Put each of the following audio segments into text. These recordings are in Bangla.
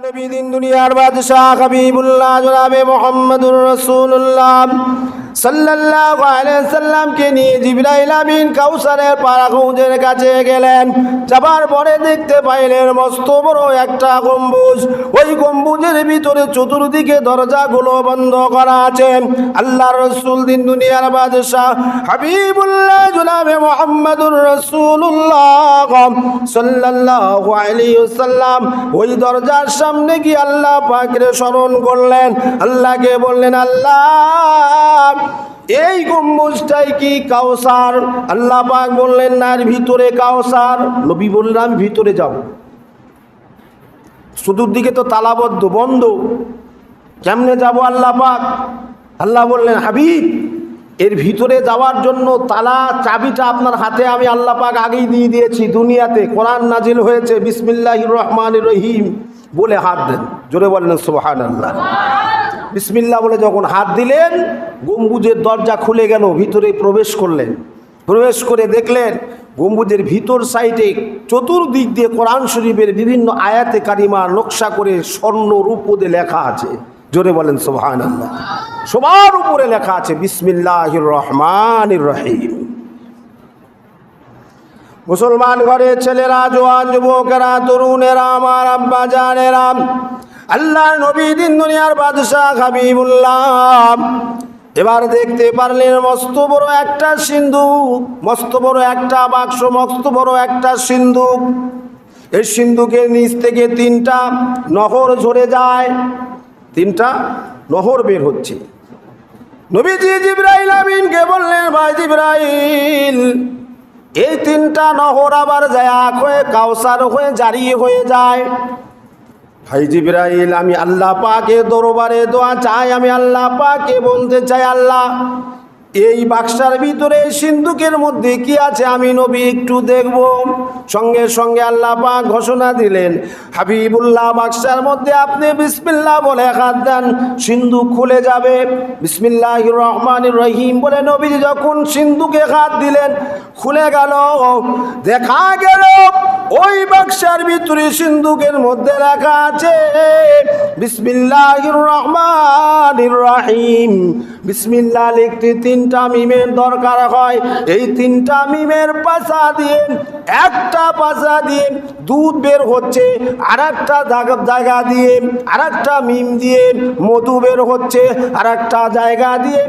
নবী দিন দুনিয়ার বাদশাহ হাবিবুল্লাহ জনাবে মোহাম্মদুর রসুল্লাহ কাছে গেলেন। যাবার পরে দেখতে পাইলেন মস্ত বড় একটা গম্বুজ। ওই গম্বুজের ভিতরে চতুর্দিকে দরজাগুলো বন্ধ করা আল্লাহ রসুল দিন দুনিয়ার মোহাম্মদুর ওই দরজার সামনে গিয়ে আল্লাহ পাকের স্মরণ করলেন। আল্লাহকে বললেন, আল্লাহ এই গম্বুজটাই কি কাউসার আল্লাহ পাক বললেন, না, এর ভিতরে কাউসার নবী বললেন, আমি ভিতরে যাব। চতুর্দিকে তো তালাবদ্ধ, বন্ধ। কেমনে যাব আল্লাহ পাক? আল্লাহ বললেন, হাবিব, এর ভিতরে যাওয়ার জন্য তালা, চাবিটা আপনার হাতে আমি আল্লাহ পাক আগেই দিয়ে দিয়েছি দুনিয়াতে। কোরআন নাজিল হয়েছে বিসমিল্লাহ রহমান রহিম বলে হাত দেন। জোরে বললেন সোহান আল্লাহ বিসমিল্লাহ বলে যখন হাত দিলেন, গম্বুজের দরজা খুলে গেল ভিতরে প্রবেশ করলেন। প্রবেশ করে দেখলেন, গম্বুজের ভিতর সাইডে চতুর্দিক দিয়ে কোরআন শরীফের বিভিন্ন আয়াতে কারিমা নকশা করে স্বর্ণ রূপদে লেখা আছে। জোরে বলেন সোহান সবার উপরে লেখা আছে বিসমিল্লাহ রহমান রহিম। মুসলমান ঘরে ছেলেরা জোয়ান যুবকেরা, তরুণেরা, আমার আব্বা, জানেরা আল্লাহ নবী দিন দুনিয়ার বাদশাহ হাবিবুল্লাহ। এবার দেখতে পারলেন মস্ত বড় একটা সিন্ধু মস্ত বড় একটা বাক্স, মস্ত বড় একটা সিন্ধুক। এই সিন্ধুকের নিচ থেকে তিনটা নহর ঝরে যায়, তিনটা নহর বের হচ্ছে। নবীজি জিব্রাইল আমিনকে বললেন, ভাই জিব্রাইল, এই তিনটা নহর আবার যায় হয়ে, কাউসার হয়ে, জারি হয়ে যায়। ভাই জিব্রাইল আমি আল্লাহ পাকে দরবারে দোয়া চাই আমি আল্লাহ পাকে বলতে চাই আল্লাহ এই বাক্সার ভিতরে সিন্ধুকের মধ্যে কি আছে আমি নবী একটু দেখব। সঙ্গে সঙ্গে আল্লাহ পাক ঘোষণা দিলেন, হাবিবুল্লাহ, বাক্সার মধ্যে আপনি বিসমিল্লাহ বলে হাত দেন সিন্ধুক খুলে যাবে। বিসমিল্লাহ রহমান রহিম বলে নবী যখন সিন্ধুকে হাত দিলেন, খুলে গেল। দেখা গেল, ওই বাক্সার ভিতরে সিন্ধুকের মধ্যে লেখা আছে। বিসমিল্লাহ রহমান রহিম। বিসমিল্লাহ লিখতে তিনটা মিমের দরকার হয়। এই তিনটা মিমের পাশা দিন একটা পাশা দিয়ে দুধ বের হচ্ছে আর একটা জায়গা দিয়ে আর একটা মিম দিয়ে মধু বের হচ্ছে আর একটা জায়গা দিয়ে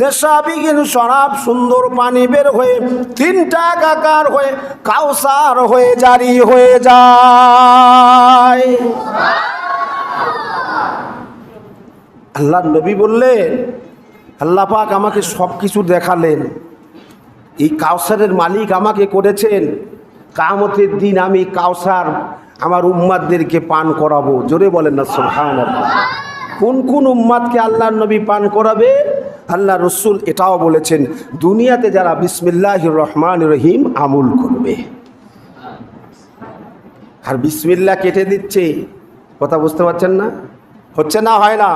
নেশাবিহীন শরাব সুন্দর পানি বের হয়ে তিনটা কাকার হয়ে কাউসার হয়ে জারি হয়ে যায়। আল্লাহ নবী বললেন পাক আমাকে সব কিছু দেখালেন। এই কাউসারের মালিক আমাকে করেছেন। কামতের দিন আমি কাউসার আমার উম্মাদদেরকে পান করাবো। জোরে বলেন না সোহান কোন কোন উম্মাদকে আল্লাহ নবী পান করাবে? আল্লাহ রসুল এটাও বলেছেন, দুনিয়াতে যারা বিসমিল্লাহ রহমান রহিম আমুল করবে। আর বিসমিল্লা কেটে দিচ্ছে, কথা বুঝতে পারছেন না? হচ্ছে না, হয় না?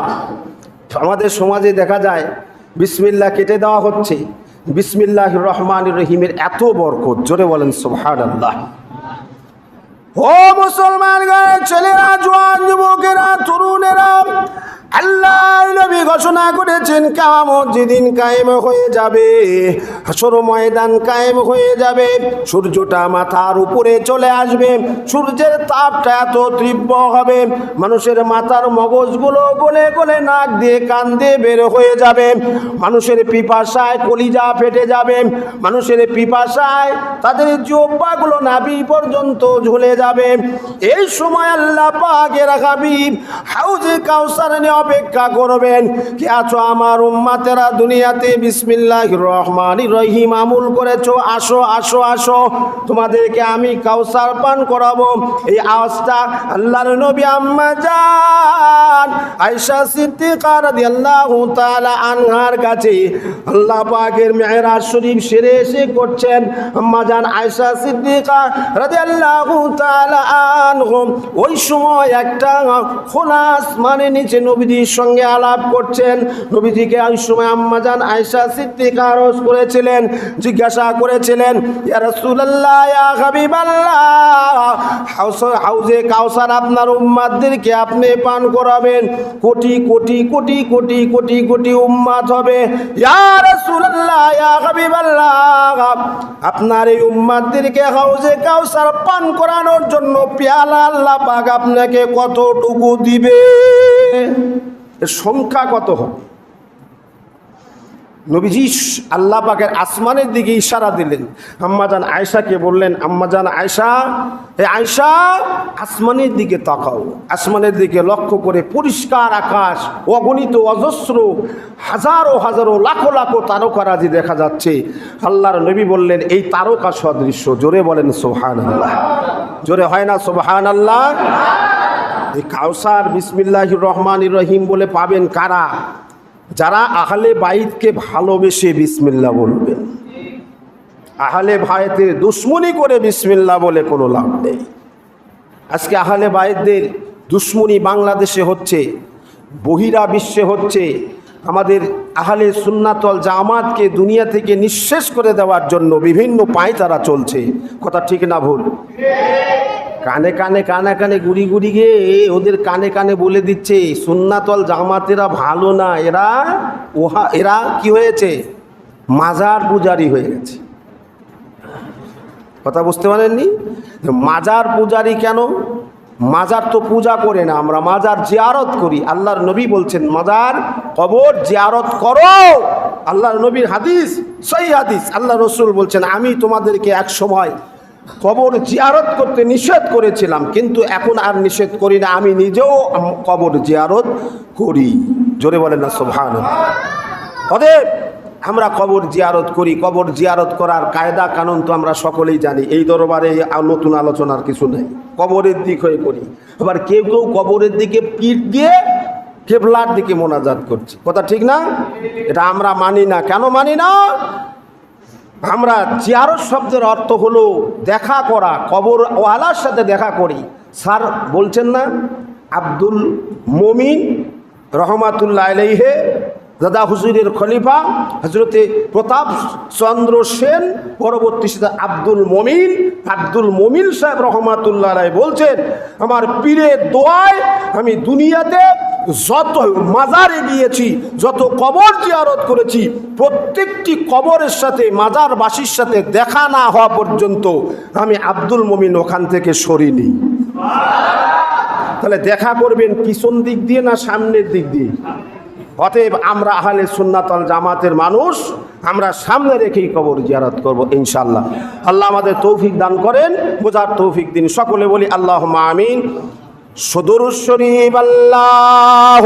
আমাদের সমাজে দেখা যায় বিসমিল্লা কেটে দেওয়া হচ্ছে। বিসমিল্লাহ রহমান রহিমের এত বরকত, জোরে বলেন সোহান আল্লাহ ও মুসলমান গায়ে ছেলেরা জোয়ান যুবকেরা, তরুণেরা। ঘোষণা করেছেন কামত যেদিন কায়েম হয়ে যাবে, হাসর ময়দান কায়েম হয়ে যাবে, সূর্যটা মাথার উপরে চলে আসবে, সূর্যের তাপটা এত তীব্র হবে, মানুষের মাথার মগজগুলো গলে গলে নাক দিয়ে কান দিয়ে বের হয়ে যাবে, মানুষের পিপাসায় কলিজা ফেটে যাবে, মানুষের পিপাসায় তাদের জোব্বাগুলো নাভি পর্যন্ত ঝুলে যাবে। এই সময় আল্লাহ পাকের হাবিব হাউজে কাউসার অপেক্ষা করবেন কে আছো আমার উম্মাতেরা দুনিয়াতে? বিসমিল্লাহ রহমান রহিম। আমুল করেছ। আসো আসো আসো। তোমাদেরকে আমি কাউসার পান করাবো। এই আওয়াজটা আল্লাহর নবী আম্মা আম্মাজান আয়েশা সিদ্দিকা রাদিয়াল্লাহু তাআলা আনহার কাছে আল্লাহ পাকের মেহরাজ শরীফ সেরে এসে করছেন। আম্মা আম্মাজান আয়েশা সিদ্দিকা রাদিয়াল্লাহু তাআলা আনহুম ওই সময় একটা খোলা আসমানের নিচে নবীজির সঙ্গে আলাপ করছেন। নবীজিকে ওই সময় আম্মাজান আয়েশা সিদ্দিকা আরজ করেছিলেন, জিজ্ঞাসা করেছিলেন হাউজে কাউসার আপনার উম্মাদদেরকে আপনি পান করাবেন। কোটি কোটি কোটি কোটি কোটি কোটি উম্মাদ হবে। আপনার এই উম্মাদদেরকে হাউজে কাউসার পান করানোর জন্য পেয়ালা আল্লাহ পাক আপনাকে কতটুকু দিবে? এর সংখ্যা কত হবে নবীজি আল্লাহ পাকের আসমানের দিকে ইশারা দিলেন। আম্মাজান আয়সাকে বললেন, আম্মাজান আয়সা এ আয়সা আসমানের দিকে তাকাও। আসমানের দিকে লক্ষ্য করে পরিষ্কার আকাশ, অগণিত অজস্র, হাজারো হাজারো লাখো লাখো তারকারাজি দেখা যাচ্ছে। আল্লাহর নবী বললেন, এই তারকা সদৃশ্য। জোরে বলেন সোহান আল্লাহ জোরে হয় না সোহান আল্লাহ এই কাউসার বিসমিল্লাহ রহমান রহিম বলে পাবেন কারা? যারা আহলে বাইতকে ভালোবেসে বিসমিল্লা বলবেন আহলে ভাইতে দুশ্মনী করে বিসমিল্লা বলে কোনো লাভ নেই। আজকে আহলে বাইতদের দুশ্মনী বাংলাদেশে হচ্ছে, বহিরা বিশ্বে হচ্ছে, আমাদের আহলে সুন্নাতল জামাতকে দুনিয়া থেকে নিঃশেষ করে দেওয়ার জন্য বিভিন্ন পায় তারা চলছে। কথা ঠিক না ভুল? কানে কানে কানে কানে গুড়ি গুড়ি গিয়ে ওদের কানে কানে বলে দিচ্ছে, সুন্নাতল জামাতেরা ভালো না, এরা ওহা, এরা কি হয়েছে? মাজার পূজারি হয়ে গেছে। কথা বুঝতে পারেননি? মাজার পূজারি কেন? মাজার তো পূজা করে না আমরা, মাজার জিয়ারত করি। আল্লাহর নবী বলছেন, মাজার কবর জিয়ারত করো। আল্লাহর নবীর হাদিস সেই হাদিস। আল্লাহ রসুল বলছেন, আমি তোমাদেরকে এক সময় কবর জিয়ারত করতে নিষেধ করেছিলাম, কিন্তু এখন আর নিষেধ করি না। আমি নিজেও কবর জিয়ারত করি। জোরে বলেন না সোভান অতএব আমরা কবর জিয়ারত করি। কবর জিয়ারত করার কায়দা কানুন তো আমরা সকলেই জানি। এই দরবারে নতুন আলোচনার কিছু নেই। কবরের দিক হয়ে করি। আবার কেউ কেউ কবরের দিকে পিঠ দিয়ে কেবলার দিকে মোনাজাত করছে। কথা ঠিক না? এটা আমরা মানি না। কেন মানি না? আমরা জিয়ারত শব্দের অর্থ হলো দেখা করা, কবর ওয়ালার সাথে দেখা করি। স্যার বলছেন না, আব্দুল মমিন রহমাতুল্লাহ আলাইহে দাদা হুজুরের খলিফা হজরতে প্রতাপ চন্দ্র সেন, পরবর্তী সাথে আব্দুল মমিন। আব্দুল মমিন সাহেব রহমাতুল্লাহ রায় বলছেন, আমার পীরের দোয়ায় আমি দুনিয়াতে যত মাজারে গিয়েছি, যত কবর জিয়ারত করেছি, প্রত্যেকটি কবরের সাথে, মাজারবাসীর সাথে দেখা না হওয়া পর্যন্ত আমি আব্দুল মমিন ওখান থেকে সরিনি। তাহলে দেখা করবেন পিছন দিক দিয়ে না সামনের দিক দিয়ে? অতএব আমরা আহলে সুন্নাতল জামাতের মানুষ, আমরা সামনে রেখেই কবর জিয়ারত করব ইনশাল্লাহ আল্লাহ আমাদের তৌফিক দান করেন, বোঝার তৌফিক দিন। সকলে বলি আল্লাহ আমিন। সদুর শরীফ আল্লাহ